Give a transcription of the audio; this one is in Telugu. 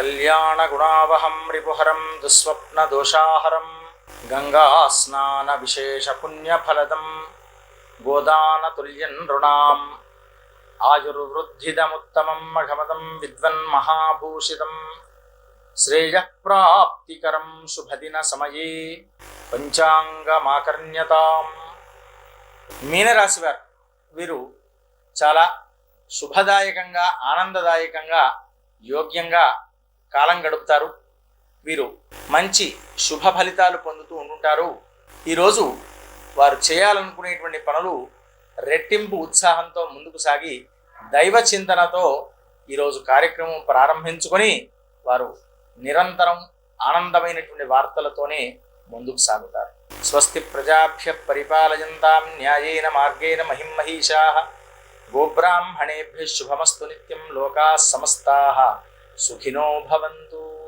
శ్రీకళ్యాణగుణావహం రిపుహరం దుస్వప్నదోషాహరం గంగాస్నానవిశేషపుణ్యఫలదం గోదానతుల్యం నృణాం ఆయుర్వృద్ధిదముత్తమం మఘమదం విద్వన్మహాభూషితం శ్రేయఃప్రాప్తికరం శుభదిన సమయే పంచాంగమాకర్ణ్యతాం మీనరాశి వారు వీరు చాలా శుభదాయకంగా ఆనందదాయకంగా యోగ్యంగా కాలం గడుపుతారు. వీరు మంచి శుభ ఫలితాలు పొందుతూ ఉంటుంటారు ఈరోజు వారు చేయాలనుకునేటువంటి పనులు రెట్టింపు ఉత్సాహంతో ముందుకు సాగి దైవ చింతనతో ఈరోజు కార్యక్రమం ప్రారంభించుకొని వారు నిరంతరం ఆనందమైనటువంటి వార్తలతోనే ముందుకు సాగుతారు. స్వస్తి ప్రజాభ్య పరిపాలయంతాం న్యాయేన మార్గేణ మహిమహీషా గోబ్రాహ్మణేభ్య శుభమస్తు నిత్యం లోకా సమస్తా. సుఖినో భవంతు.